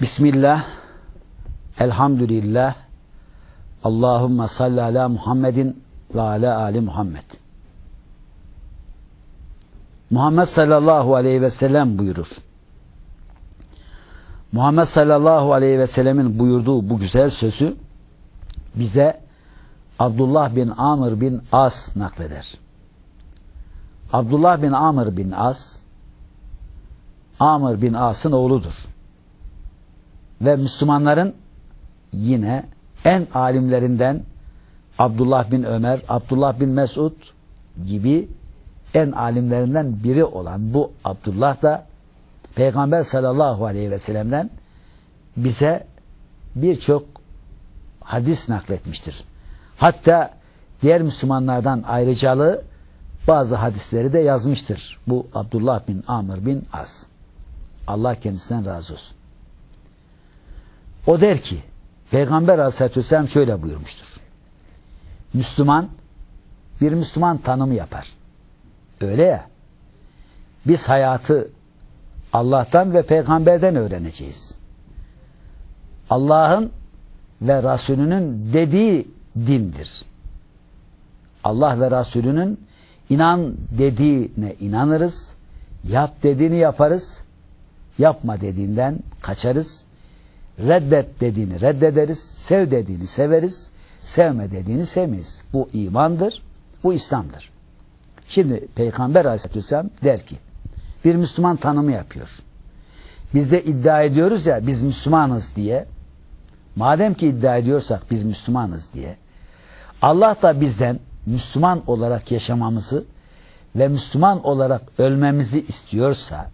Bismillah, elhamdülillah, Allahümme salli ala Muhammedin ve ala Ali Muhammed. Muhammed sallallahu aleyhi ve sellem buyurur. Muhammed sallallahu aleyhi ve sellemin buyurduğu bu güzel sözü bize Abdullah bin Amr bin As nakleder. Abdullah bin Amr bin As Amr bin As'ın oğludur. Ve Müslümanların yine en alimlerinden Abdullah bin Ömer, Abdullah bin Mesud gibi en alimlerinden biri olan bu Abdullah da Peygamber sallallahu aleyhi ve sellem'den bize birçok hadis nakletmiştir. Hatta diğer Müslümanlardan ayrıcalığı bazı hadisleri de yazmıştır. Bu Abdullah bin Amr bin As. Allah kendisinden razı olsun. O der ki Peygamber aleyhissalatü vesselam şöyle buyurmuştur. Müslüman bir Müslüman tanımı yapar. Öyle ya. Biz hayatı Allah'tan ve peygamberden öğreneceğiz. Allah'ın ve Resulünün dediği dindir. Allah ve Resulünün inan dediğine inanırız. Yap dediğini yaparız. Yapma dediğinden kaçarız. Reddet dediğini reddederiz. Sev dediğini severiz. Sevme dediğini sevmeyiz. Bu imandır. Bu İslam'dır. Şimdi Peygamber Aleyhisselatü Vesselam der ki bir Müslüman tanımı yapıyor. Biz de iddia ediyoruz ya biz Müslümanız diye. Madem ki iddia ediyorsak biz Müslümanız diye. Allah da bizden Müslüman olarak yaşamamızı ve Müslüman olarak ölmemizi istiyorsa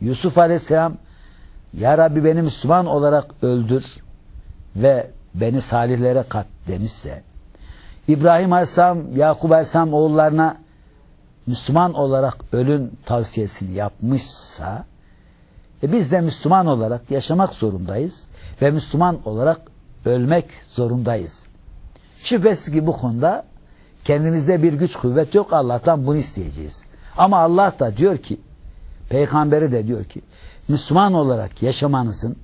Yusuf Aleyhisselam Ya Rabbi beni Müslüman olarak öldür ve beni salihlere kat demişse İbrahim Aleyhisselam Yakup Aleyhisselam oğullarına Müslüman olarak ölün tavsiyesini yapmışsa e biz de Müslüman olarak yaşamak zorundayız ve Müslüman olarak ölmek zorundayız. Şüphesiz ki bu konuda kendimizde bir güç kuvvet yok Allah'tan bunu isteyeceğiz. Ama Allah da diyor ki peygamberi de diyor ki Müslüman olarak yaşamanızın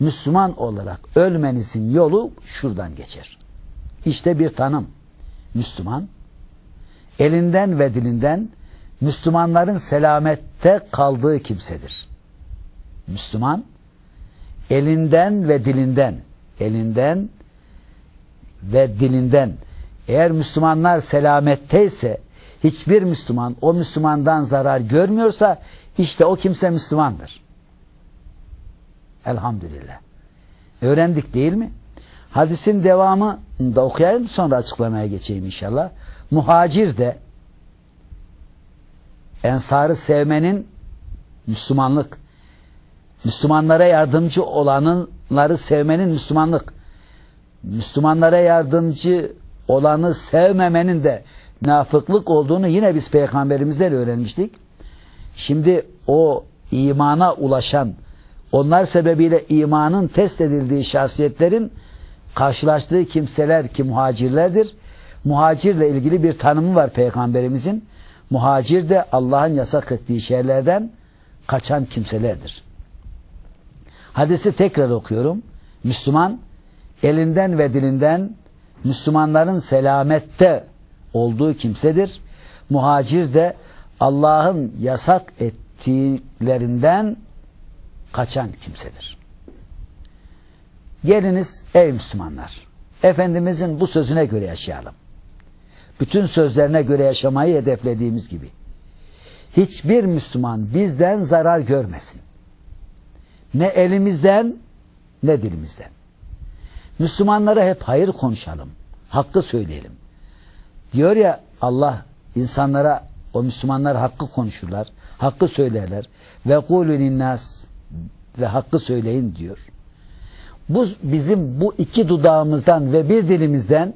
Müslüman olarak ölmenizin yolu şuradan geçer. İşte bir tanım. Müslüman elinden ve dilinden Müslümanların selamette kaldığı kimsedir. Müslüman elinden ve dilinden elinden ve dilinden eğer Müslümanlar selametteyse hiçbir Müslüman o Müslümandan zarar görmüyorsa işte o kimse Müslümandır. Elhamdülillah. Öğrendik değil mi? Hadisin devamı da okuyayım sonra açıklamaya geçeyim inşallah. Muhacir de ensarı sevmenin Müslümanlık. Müslümanlara yardımcı olanları sevmenin Müslümanlık. Müslümanlara yardımcı olanı sevmemenin de münafıklık olduğunu yine biz peygamberimizden öğrenmiştik. Şimdi o imana ulaşan, onlar sebebiyle imanın test edildiği şahsiyetlerin karşılaştığı kimseler ki muhacirlerdir. Muhacirle ilgili bir tanımı var peygamberimizin. Muhacir de Allah'ın yasak ettiği şeylerden kaçan kimselerdir. Hadisi tekrar okuyorum. Müslüman elinden ve dilinden Müslümanların selamette olduğu kimsedir. Muhacir de Allah'ın yasak ettiklerinden kaçan kimsedir. Geliniz ey Müslümanlar. Efendimizin bu sözüne göre yaşayalım. Bütün sözlerine göre yaşamayı hedeflediğimiz gibi. Hiçbir Müslüman bizden zarar görmesin. Ne elimizden ne dilimizden. Müslümanlara hep hayır konuşalım. Hakkı söyleyelim. Diyor ya Allah insanlara o Müslümanlar hakkı konuşurlar. Hakkı söylerler. Ve kulü nas ve hakkı söyleyin diyor. Bu bizim bu iki dudağımızdan ve bir dilimizden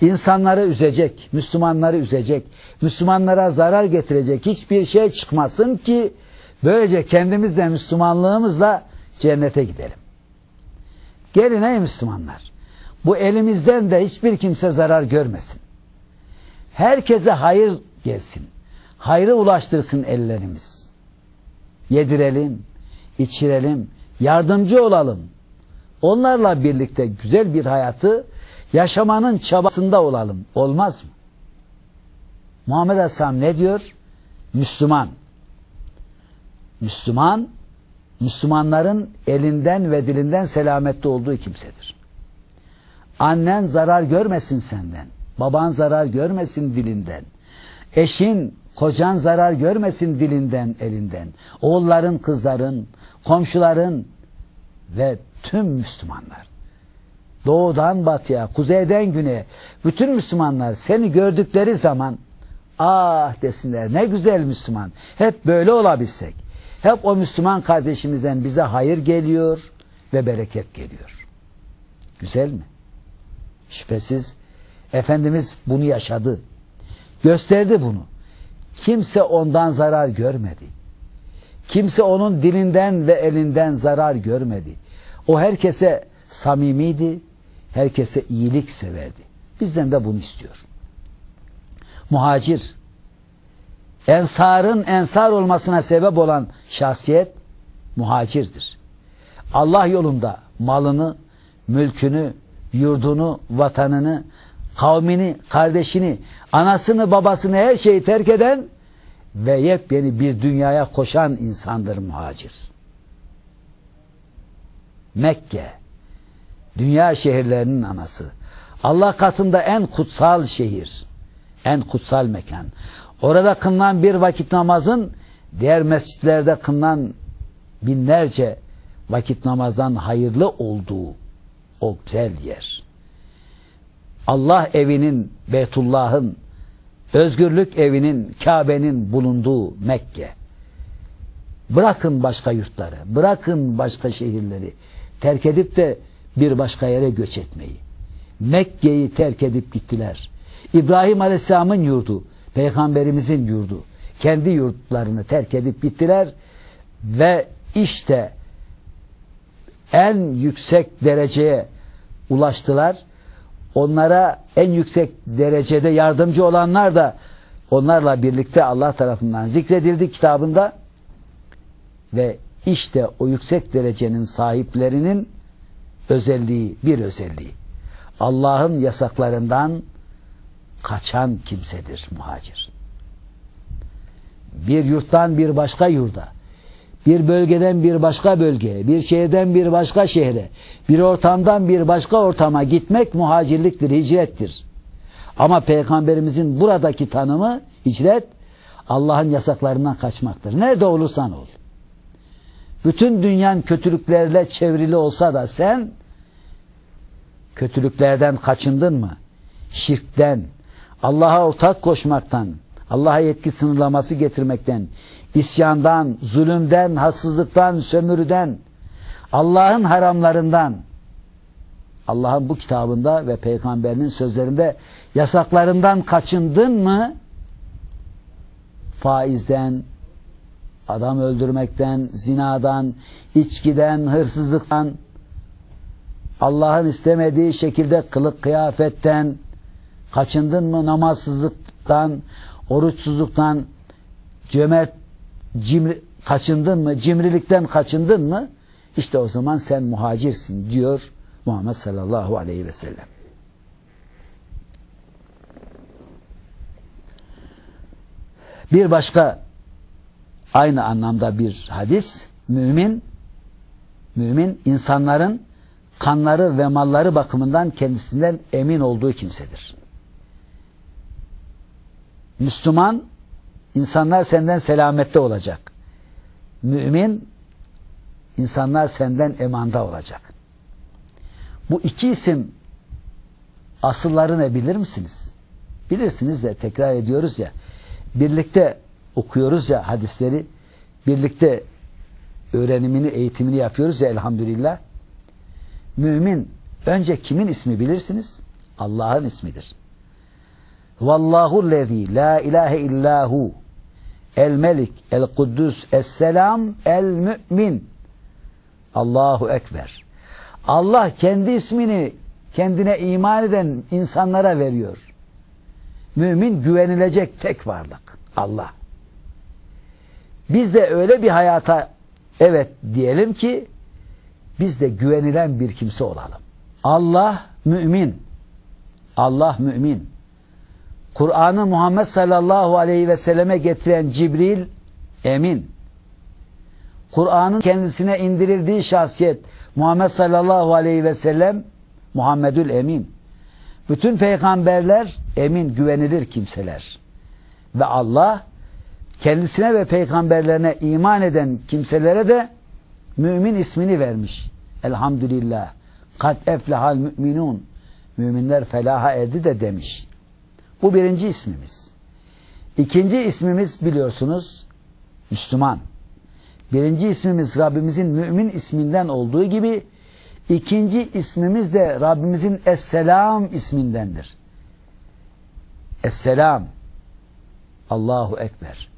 insanları üzecek, Müslümanları üzecek, Müslümanlara zarar getirecek hiçbir şey çıkmasın ki böylece kendimiz de Müslümanlığımızla cennete gidelim. Gelin ey Müslümanlar. Bu elimizden de hiçbir kimse zarar görmesin. Herkese hayır gelsin. Hayrı ulaştırsın ellerimiz. Yedirelim, içirelim, yardımcı olalım. Onlarla birlikte güzel bir hayatı yaşamanın çabasında olalım. Olmaz mı? Muhammed Aleyhisselam ne diyor? Müslüman. Müslüman, Müslümanların elinden ve dilinden selamette olduğu kimsedir. Annen zarar görmesin senden. Baban zarar görmesin dilinden. Eşin, kocan zarar görmesin dilinden, elinden. Oğulların, kızların, komşuların ve tüm Müslümanlar. Doğudan batıya, kuzeyden güneye bütün Müslümanlar seni gördükleri zaman ah desinler ne güzel Müslüman. Hep böyle olabilsek. Hep o Müslüman kardeşimizden bize hayır geliyor ve bereket geliyor. Güzel mi? Şüphesiz Efendimiz bunu yaşadı. Gösterdi bunu. Kimse ondan zarar görmedi. Kimse onun dilinden ve elinden zarar görmedi. O herkese samimiydi, herkese iyilik severdi. Bizden de bunu istiyor. Muhacir, ensarın ensar olmasına sebep olan şahsiyet muhacirdir. Allah yolunda malını, mülkünü, yurdunu, vatanını, kavmini, kardeşini, anasını, babasını her şeyi terk eden ve yepyeni bir dünyaya koşan insandır muhacir. Mekke, dünya şehirlerinin anası. Allah katında en kutsal şehir, en kutsal mekan. Orada kılınan bir vakit namazın diğer mescitlerde kılınan binlerce vakit namazdan hayırlı olduğu o güzel yer. Allah evinin, Beytullah'ın, özgürlük evinin, Kabe'nin bulunduğu Mekke. Bırakın başka yurtları, bırakın başka şehirleri, terk edip de bir başka yere göç etmeyi. Mekke'yi terk edip gittiler. İbrahim Aleyhisselam'ın yurdu, Peygamberimizin yurdu, kendi yurtlarını terk edip gittiler ve işte en yüksek dereceye ulaştılar. Onlara en yüksek derecede yardımcı olanlar da onlarla birlikte Allah tarafından zikredildi kitabında ve işte o yüksek derecenin sahiplerinin özelliği bir özelliği. Allah'ın yasaklarından kaçan kimsedir muhacir. Bir yurttan bir başka yurda, bir bölgeden bir başka bölgeye, bir şehirden bir başka şehre, bir ortamdan bir başka ortama gitmek muhacirliktir, hicrettir. Ama Peygamberimizin buradaki tanımı hicret, Allah'ın yasaklarından kaçmaktır. Nerede olursan ol. Bütün dünyan kötülüklerle çevrili olsa da sen kötülüklerden kaçındın mı? Şirkten, Allah'a ortak koşmaktan, Allah'a yetki sınırlaması getirmekten, isyandan, zulümden, haksızlıktan, sömürüden, Allah'ın haramlarından, Allah'ın bu kitabında ve peygamberinin sözlerinde yasaklarından kaçındın mı? Faizden, adam öldürmekten, zinadan, içkiden, hırsızlıktan, Allah'ın istemediği şekilde kılık kıyafetten, kaçındın mı namazsızlıktan, oruçsuzluktan, cömert cimri, kaçındın mı, cimrilikten kaçındın mı? İşte o zaman sen muhacirsin diyor Muhammed sallallahu aleyhi ve sellem. Bir başka aynı anlamda bir hadis mümin mümin insanların kanları ve malları bakımından kendisinden emin olduğu kimsedir. Müslüman insanlar senden selamette olacak. Mümin insanlar senden emanda olacak. Bu iki isim asılları ne bilir misiniz? Bilirsiniz de tekrar ediyoruz ya. Birlikte okuyoruz ya hadisleri. Birlikte öğrenimini, eğitimini yapıyoruz ya elhamdülillah. Mümin önce kimin ismi bilirsiniz? Allah'ın ismidir. Vallahu lezi la ilahe illahu el melik el kuddus es selam el mümin. Allahu ekber. Allah kendi ismini kendine iman eden insanlara veriyor. Mümin güvenilecek tek varlık Allah. Biz de öyle bir hayata evet diyelim ki biz de güvenilen bir kimse olalım. Allah mümin. Allah mümin. Kur'an'ı Muhammed sallallahu aleyhi ve selleme getiren Cibril emin. Kur'an'ın kendisine indirildiği şahsiyet Muhammed sallallahu aleyhi ve sellem Muhammedül Emin. Bütün peygamberler emin, güvenilir kimseler. Ve Allah kendisine ve peygamberlerine iman eden kimselere de mümin ismini vermiş. Elhamdülillah. Kad eflehal müminun. Müminler felaha erdi de demiş. Bu birinci ismimiz. İkinci ismimiz biliyorsunuz Müslüman. Birinci ismimiz Rabbimizin mümin isminden olduğu gibi ikinci ismimiz de Rabbimizin Esselam ismindendir. Esselam. Allahu Ekber.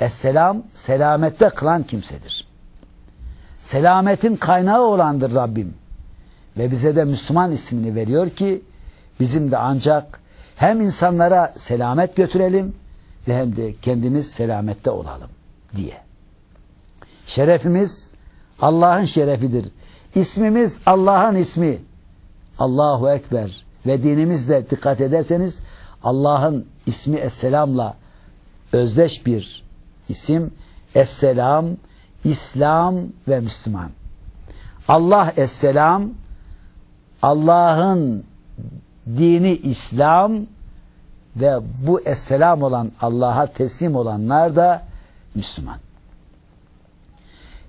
Esselam selamette kılan kimsedir. Selametin kaynağı olandır Rabbim. Ve bize de Müslüman ismini veriyor ki bizim de ancak hem insanlara selamet götürelim ve hem de kendimiz selamette olalım diye. Şerefimiz Allah'ın şerefidir. İsmimiz Allah'ın ismi. Allahu Ekber. Ve dinimizle dikkat ederseniz Allah'ın ismi Esselam'la özdeş bir isim. Esselam, İslam ve Müslüman. Allah Esselam, Allah'ın dini İslam ve bu Esselam olan Allah'a teslim olanlar da Müslüman.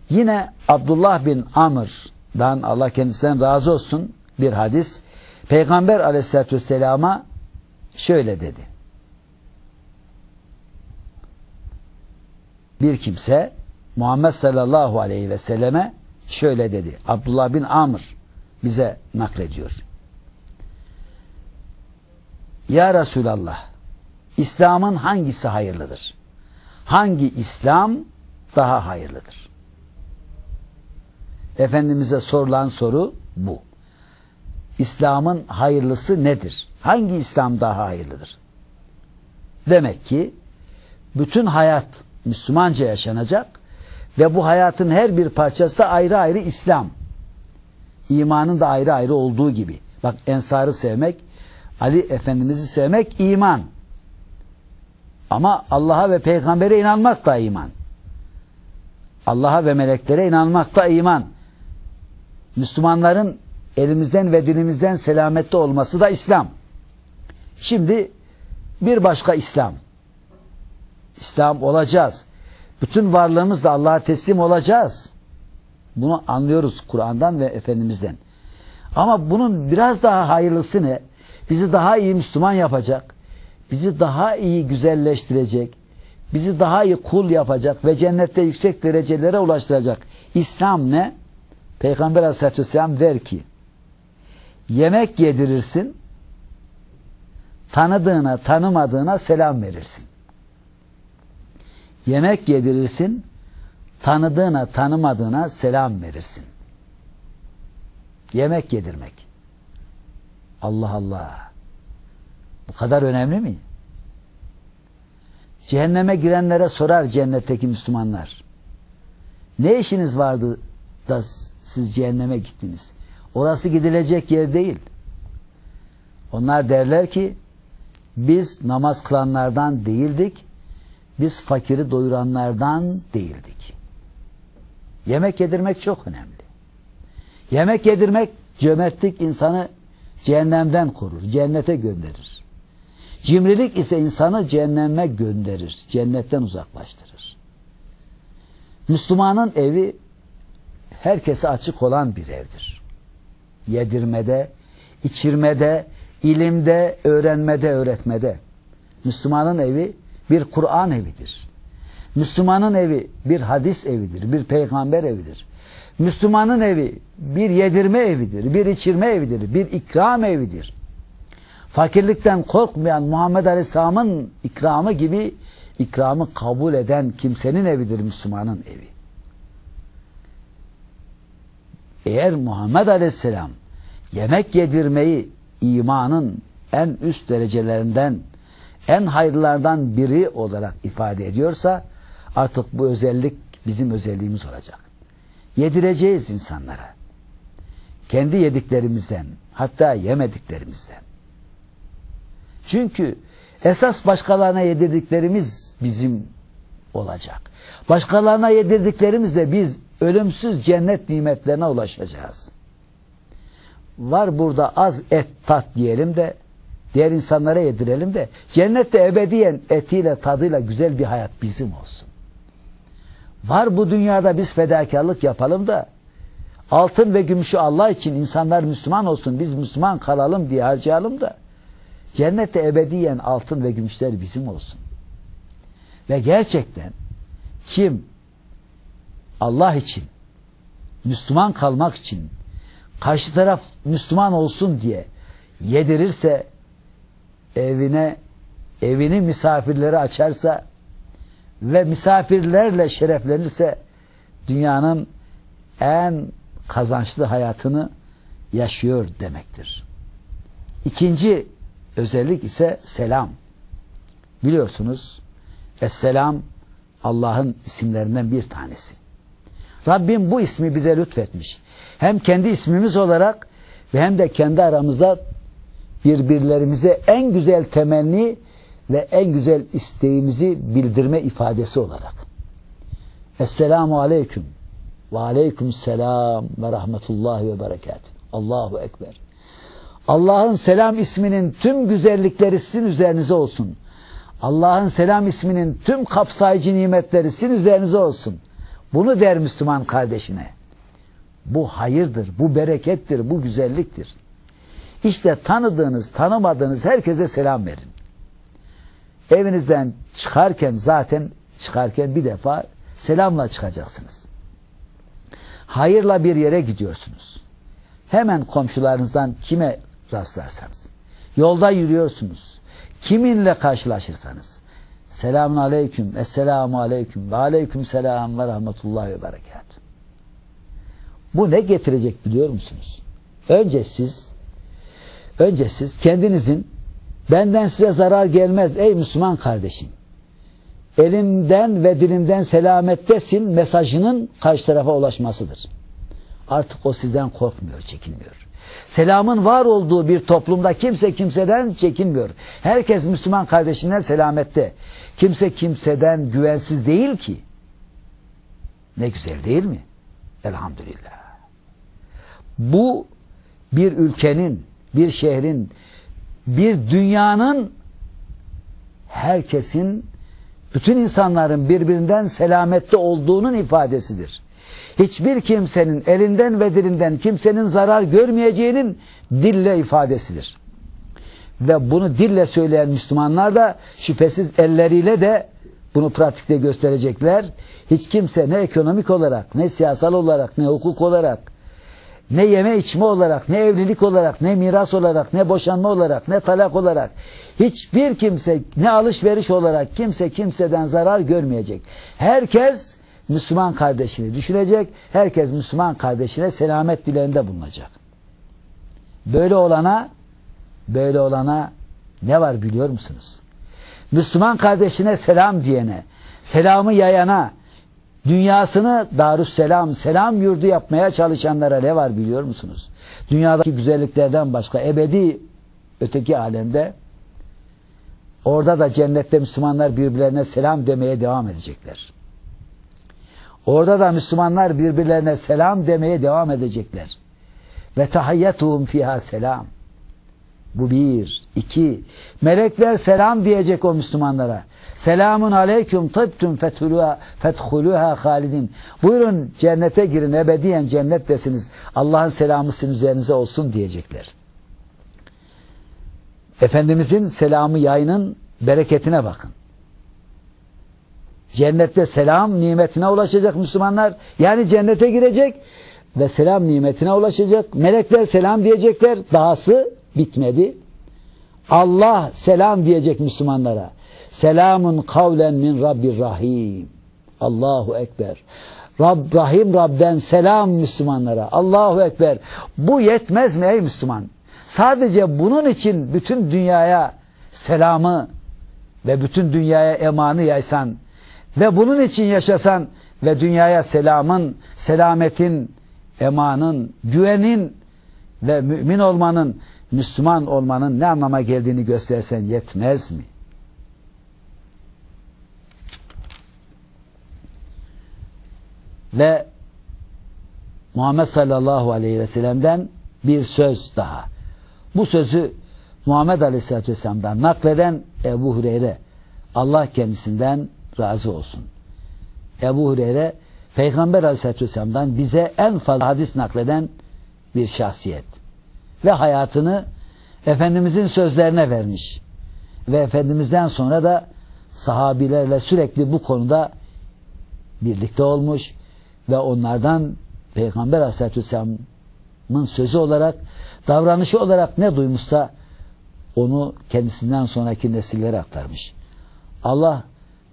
Yine Abdullah bin Amr'dan Allah kendisinden razı olsun bir hadis. Peygamber aleyhissalatü vesselama şöyle dedi. Bir kimse Muhammed sallallahu aleyhi ve selleme şöyle dedi. Abdullah bin Amr bize naklediyor. Ya Resulallah İslam'ın hangisi hayırlıdır? Hangi İslam daha hayırlıdır? Efendimiz'e sorulan soru bu. İslam'ın hayırlısı nedir? Hangi İslam daha hayırlıdır? Demek ki bütün hayat Müslümanca yaşanacak ve bu hayatın her bir parçası da ayrı ayrı İslam. İmanın da ayrı ayrı olduğu gibi. Bak Ensar'ı sevmek, Ali Efendimiz'i sevmek iman. Ama Allah'a ve peygambere inanmak da iman. Allah'a ve meleklere inanmak da iman. Müslümanların elimizden ve dilimizden selamette olması da İslam. Şimdi bir başka İslam. İslam olacağız. Bütün varlığımızla Allah'a teslim olacağız. Bunu anlıyoruz Kur'an'dan ve Efendimiz'den. Ama bunun biraz daha hayırlısı ne? Bizi daha iyi Müslüman yapacak. Bizi daha iyi güzelleştirecek. Bizi daha iyi kul yapacak ve cennette yüksek derecelere ulaştıracak. İslam ne? Peygamber Aleyhisselatü Vesselam der ki yemek yedirirsin tanıdığına tanımadığına selam verirsin. Yemek yedirirsin tanıdığına tanımadığına selam verirsin. Yemek yedirmek. Allah Allah. Bu kadar önemli mi? Cehenneme girenlere sorar cennetteki Müslümanlar. Ne işiniz vardı da siz cehenneme gittiniz? Orası gidilecek yer değil. Onlar derler ki biz namaz kılanlardan değildik. Biz fakiri doyuranlardan değildik. Yemek yedirmek çok önemli. Yemek yedirmek cömertlik insanı cehennemden korur, cennete gönderir. Cimrilik ise insanı cehenneme gönderir, cennetten uzaklaştırır. Müslümanın evi herkese açık olan bir evdir. Yedirmede, içirmede, ilimde, öğrenmede, öğretmede. Müslümanın evi bir Kur'an evidir. Müslümanın evi bir hadis evidir, bir peygamber evidir. Müslümanın evi bir yedirme evidir, bir içirme evidir, bir ikram evidir. Fakirlikten korkmayan Muhammed Aleyhisselam'ın ikramı gibi ikramı kabul eden kimsenin evidir Müslümanın evi. Eğer Muhammed Aleyhisselam yemek yedirmeyi imanın en üst derecelerinden, en hayırlardan biri olarak ifade ediyorsa artık bu özellik bizim özelliğimiz olacak. Yedireceğiz insanlara. Kendi yediklerimizden, hatta yemediklerimizden. Çünkü esas başkalarına yedirdiklerimiz bizim olacak. Başkalarına yedirdiklerimizle biz ölümsüz cennet nimetlerine ulaşacağız. Var burada az et tat diyelim de diğer insanlara yedirelim de cennette ebediyen etiyle tadıyla güzel bir hayat bizim olsun. Var bu dünyada biz fedakarlık yapalım da altın ve gümüşü Allah için insanlar Müslüman olsun biz Müslüman kalalım diye harcayalım da cennette ebediyen altın ve gümüşler bizim olsun. Ve gerçekten kim Allah için Müslüman kalmak için karşı taraf Müslüman olsun diye yedirirse evine evini misafirlere açarsa ve misafirlerle şereflenirse dünyanın en kazançlı hayatını yaşıyor demektir. İkinci özellik ise selam. Biliyorsunuz Esselam Allah'ın isimlerinden bir tanesi. Rabbim bu ismi bize lütfetmiş. Hem kendi ismimiz olarak ve hem de kendi aramızda birbirlerimize en güzel temenni ve en güzel isteğimizi bildirme ifadesi olarak. Esselamu aleyküm ve aleyküm selam ve rahmetullahi ve berekat. Allahu Ekber. Allah'ın selam isminin tüm güzellikleri sizin üzerinize olsun. Allah'ın selam isminin tüm kapsayıcı nimetleri sizin üzerinize olsun. Bunu der Müslüman kardeşine. Bu hayırdır, bu berekettir, bu güzelliktir. İşte tanıdığınız, tanımadığınız herkese selam verin. Evinizden çıkarken zaten çıkarken bir defa selamla çıkacaksınız. Hayırla bir yere gidiyorsunuz. Hemen komşularınızdan kime rastlarsanız. Yolda yürüyorsunuz. Kiminle karşılaşırsanız. Selamun aleyküm, esselamu aleyküm ve aleyküm selam ve rahmetullahi ve berekat. Bu ne getirecek biliyor musunuz? Önce siz önce siz kendinizin benden size zarar gelmez ey Müslüman kardeşim. Elimden ve dilimden selamettesin mesajının karşı tarafa ulaşmasıdır. Artık o sizden korkmuyor, çekinmiyor. Selamın var olduğu bir toplumda kimse kimseden çekinmiyor. Herkes Müslüman kardeşinden selamette. Kimse kimseden güvensiz değil ki. Ne güzel değil mi? Elhamdülillah. Bu bir ülkenin, bir şehrin, bir dünyanın herkesin, bütün insanların birbirinden selamette olduğunun ifadesidir hiçbir kimsenin elinden ve dilinden kimsenin zarar görmeyeceğinin dille ifadesidir. Ve bunu dille söyleyen Müslümanlar da şüphesiz elleriyle de bunu pratikte gösterecekler. Hiç kimse ne ekonomik olarak, ne siyasal olarak, ne hukuk olarak, ne yeme içme olarak, ne evlilik olarak, ne miras olarak, ne boşanma olarak, ne talak olarak hiçbir kimse ne alışveriş olarak kimse kimseden zarar görmeyecek. Herkes Müslüman kardeşini düşünecek. Herkes Müslüman kardeşine selamet dileğinde bulunacak. Böyle olana böyle olana ne var biliyor musunuz? Müslüman kardeşine selam diyene, selamı yayana, dünyasını Darüsselam, selam yurdu yapmaya çalışanlara ne var biliyor musunuz? Dünyadaki güzelliklerden başka ebedi öteki alemde orada da cennette Müslümanlar birbirlerine selam demeye devam edecekler. Orada da Müslümanlar birbirlerine selam demeye devam edecekler. Ve tahiyyetuhum fiha selam. Bu bir. iki. Melekler selam diyecek o Müslümanlara. Selamun aleyküm tıbtüm fethuluha halidin. Buyurun cennete girin ebediyen cennettesiniz. Allah'ın selamı sizin üzerinize olsun diyecekler. Efendimizin selamı yayının bereketine bakın. Cennette selam nimetine ulaşacak Müslümanlar. Yani cennete girecek ve selam nimetine ulaşacak. Melekler selam diyecekler. Dahası bitmedi. Allah selam diyecek Müslümanlara. Selamun kavlen min Rabbir Rahim. Allahu Ekber. Rab, Rahim Rab'den selam Müslümanlara. Allahu Ekber. Bu yetmez mi ey Müslüman? Sadece bunun için bütün dünyaya selamı ve bütün dünyaya emanı yaysan ve bunun için yaşasan ve dünyaya selamın, selametin, emanın, güvenin ve mümin olmanın, Müslüman olmanın ne anlama geldiğini göstersen yetmez mi? Ve Muhammed sallallahu aleyhi ve sellem'den bir söz daha. Bu sözü Muhammed aleyhisselatü vesselam'dan nakleden Ebu Hureyre Allah kendisinden razı olsun. Ebu Hureyre Peygamber aleyhisselatü vesselam'dan bize en fazla hadis nakleden bir şahsiyet. Ve hayatını Efendimizin sözlerine vermiş. Ve Efendimiz'den sonra da sahabilerle sürekli bu konuda birlikte olmuş ve onlardan Peygamber Aleyhisselatü Vesselam'ın sözü olarak, davranışı olarak ne duymuşsa onu kendisinden sonraki nesillere aktarmış. Allah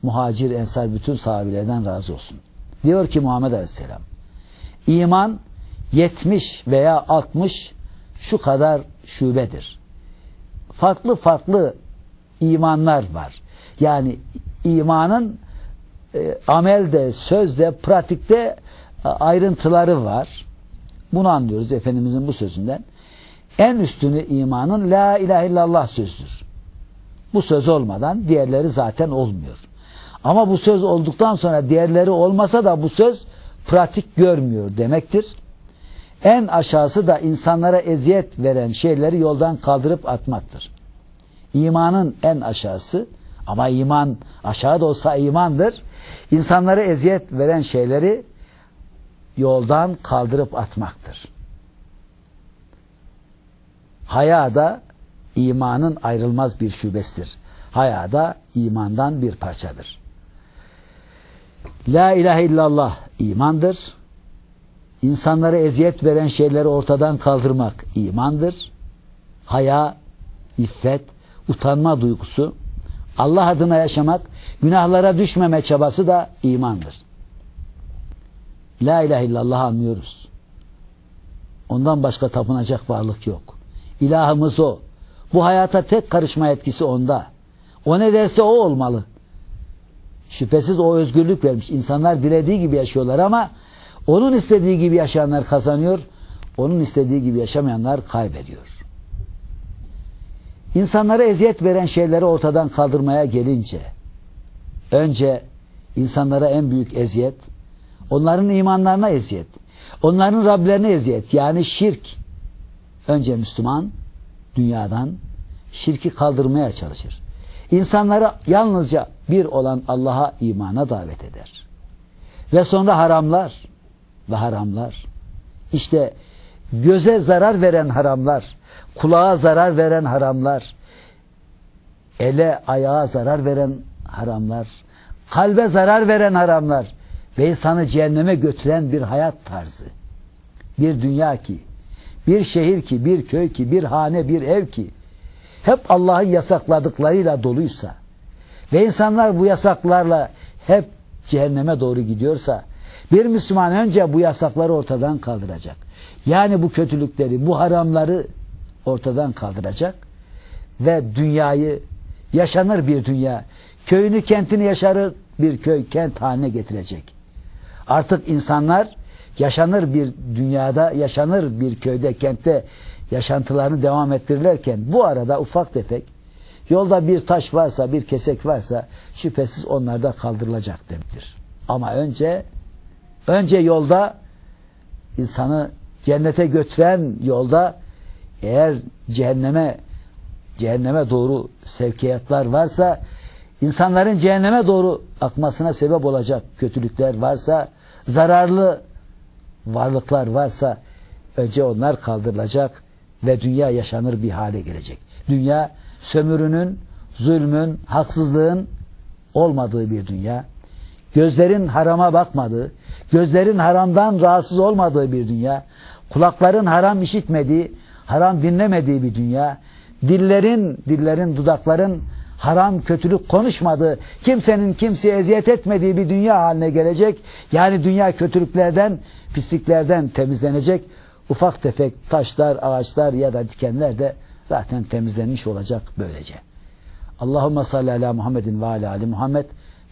muhacir, ensar bütün sahabilerden razı olsun. Diyor ki Muhammed Aleyhisselam, iman 70 veya 60 şu kadar şubedir. Farklı farklı imanlar var. Yani imanın e, amelde, sözde, pratikte e, ayrıntıları var. Bunu anlıyoruz Efendimizin bu sözünden. En üstünü imanın la ilahe illallah sözdür. Bu söz olmadan diğerleri zaten olmuyor. Ama bu söz olduktan sonra diğerleri olmasa da bu söz pratik görmüyor demektir. En aşağısı da insanlara eziyet veren şeyleri yoldan kaldırıp atmaktır. İmanın en aşağısı ama iman aşağıda olsa imandır. İnsanlara eziyet veren şeyleri yoldan kaldırıp atmaktır. Haya da imanın ayrılmaz bir şubesidir. Haya da imandan bir parçadır. La ilahe illallah imandır. İnsanlara eziyet veren şeyleri ortadan kaldırmak imandır. Haya, iffet, utanma duygusu, Allah adına yaşamak, günahlara düşmeme çabası da imandır. La ilahe illallah anlıyoruz. Ondan başka tapınacak varlık yok. İlahımız o. Bu hayata tek karışma etkisi onda. O ne derse o olmalı. Şüphesiz o özgürlük vermiş. İnsanlar dilediği gibi yaşıyorlar ama onun istediği gibi yaşayanlar kazanıyor. Onun istediği gibi yaşamayanlar kaybediyor. İnsanlara eziyet veren şeyleri ortadan kaldırmaya gelince önce insanlara en büyük eziyet onların imanlarına eziyet onların Rablerine eziyet yani şirk önce Müslüman dünyadan şirki kaldırmaya çalışır. İnsanları yalnızca bir olan Allah'a imana davet eder. Ve sonra haramlar ve haramlar. İşte göze zarar veren haramlar, kulağa zarar veren haramlar, ele ayağa zarar veren haramlar, kalbe zarar veren haramlar ve insanı cehenneme götüren bir hayat tarzı. Bir dünya ki, bir şehir ki, bir köy ki, bir hane, bir ev ki hep Allah'ın yasakladıklarıyla doluysa ve insanlar bu yasaklarla hep cehenneme doğru gidiyorsa bir Müslüman önce bu yasakları ortadan kaldıracak. Yani bu kötülükleri, bu haramları ortadan kaldıracak ve dünyayı yaşanır bir dünya, köyünü kentini yaşarır bir köy kent haline getirecek. Artık insanlar yaşanır bir dünyada, yaşanır bir köyde, kentte yaşantılarını devam ettirirlerken bu arada ufak tefek yolda bir taş varsa, bir kesek varsa şüphesiz onlar da kaldırılacak demektir. Ama önce önce yolda insanı cennete götüren yolda eğer cehenneme cehenneme doğru sevkiyatlar varsa insanların cehenneme doğru akmasına sebep olacak kötülükler varsa zararlı varlıklar varsa önce onlar kaldırılacak ve dünya yaşanır bir hale gelecek. Dünya sömürünün, zulmün, haksızlığın olmadığı bir dünya. Gözlerin harama bakmadığı, gözlerin haramdan rahatsız olmadığı bir dünya. Kulakların haram işitmediği, haram dinlemediği bir dünya. Dillerin, dillerin, dudakların haram, kötülük konuşmadığı, kimsenin kimseye eziyet etmediği bir dünya haline gelecek. Yani dünya kötülüklerden, pisliklerden temizlenecek. Ufak tefek taşlar, ağaçlar ya da dikenler de zaten temizlenmiş olacak böylece. Allahümme salli ala Muhammedin ve ala ali Muhammed